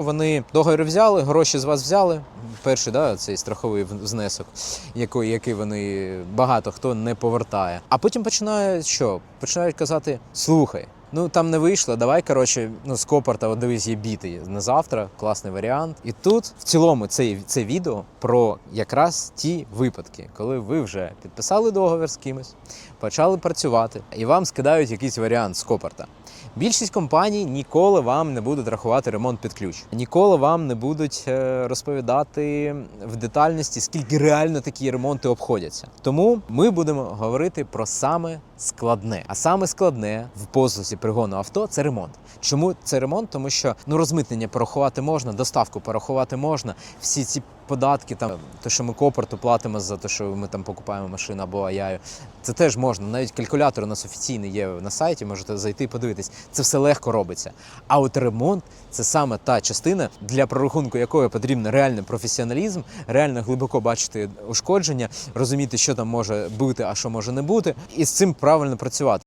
Вони договір взяли, гроші з вас взяли. Перший да, цей страховий внесок, який, який вони багато хто не повертає. А потім починають що? Починають казати: слухай. Ну там не вийшло, давай коротше, ну з Копорта, дивись, є біти на завтра, класний варіант. І тут в цілому це, це відео про якраз ті випадки, коли ви вже підписали договір з кимось, почали працювати, і вам скидають якийсь варіант з Копорта. Більшість компаній ніколи вам не будуть рахувати ремонт під ключ. Ніколи вам не будуть е, розповідати в детальності, скільки реально такі ремонти обходяться. Тому ми будемо говорити про саме складне. А саме складне в послузі пригону авто це ремонт. Чому це ремонт? Тому що ну розмитнення порахувати можна, доставку порахувати можна. Всі ці податки, там те, що ми копорту платимо за те, що ми там покупаємо машину або аяю. Це теж можна. Навіть калькулятор у нас офіційний є на сайті, можете зайти і подивитись. Це все легко робиться. А от ремонт це саме та частина, для прорахунку якої потрібен реальний професіоналізм, реально глибоко бачити ушкодження, розуміти, що там може бути, а що може не бути, і з цим правильно працювати.